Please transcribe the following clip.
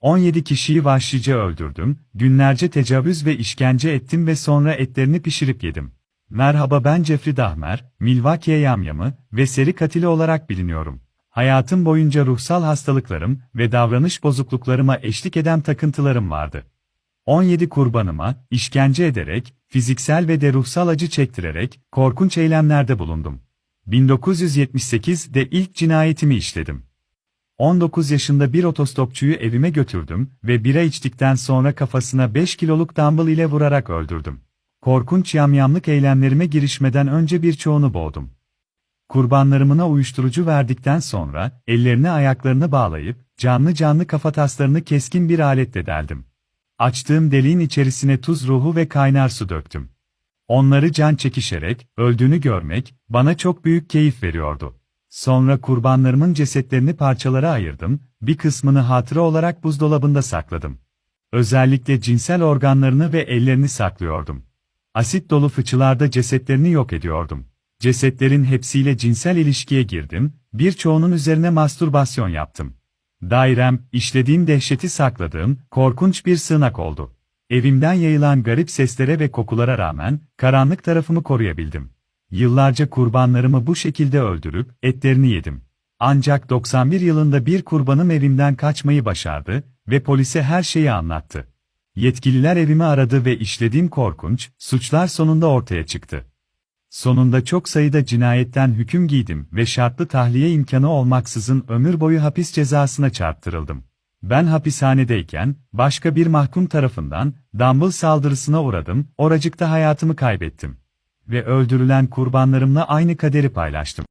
17 kişiyi vahşice öldürdüm, günlerce tecavüz ve işkence ettim ve sonra etlerini pişirip yedim. Merhaba ben Jeffrey Dahmer, Milwaukee yamyamı ve seri katili olarak biliniyorum. Hayatım boyunca ruhsal hastalıklarım ve davranış bozukluklarıma eşlik eden takıntılarım vardı. 17 kurbanıma, işkence ederek, fiziksel ve de ruhsal acı çektirerek, korkunç eylemlerde bulundum. 1978'de ilk cinayetimi işledim. 19 yaşında bir otostopçuyu evime götürdüm ve bira içtikten sonra kafasına 5 kiloluk dumbbell ile vurarak öldürdüm. Korkunç yamyamlık eylemlerime girişmeden önce birçoğunu boğdum. Kurbanlarımına uyuşturucu verdikten sonra, ellerini ayaklarını bağlayıp, canlı canlı kafataslarını keskin bir aletle deldim. Açtığım deliğin içerisine tuz ruhu ve kaynar su döktüm. Onları can çekişerek, öldüğünü görmek, bana çok büyük keyif veriyordu. Sonra kurbanlarımın cesetlerini parçalara ayırdım, bir kısmını hatıra olarak buzdolabında sakladım. Özellikle cinsel organlarını ve ellerini saklıyordum. Asit dolu fıçılarda cesetlerini yok ediyordum. Cesetlerin hepsiyle cinsel ilişkiye girdim, birçoğunun üzerine mastürbasyon yaptım. Dairem, işlediğim dehşeti sakladığım, korkunç bir sığınak oldu. Evimden yayılan garip seslere ve kokulara rağmen, karanlık tarafımı koruyabildim. Yıllarca kurbanlarımı bu şekilde öldürüp, etlerini yedim. Ancak 91 yılında bir kurbanım evimden kaçmayı başardı ve polise her şeyi anlattı. Yetkililer evimi aradı ve işlediğim korkunç, suçlar sonunda ortaya çıktı. Sonunda çok sayıda cinayetten hüküm giydim ve şartlı tahliye imkanı olmaksızın ömür boyu hapis cezasına çarptırıldım. Ben hapishanedeyken, başka bir mahkum tarafından, dumbbell saldırısına uğradım, oracıkta hayatımı kaybettim. Ve öldürülen kurbanlarımla aynı kaderi paylaştım.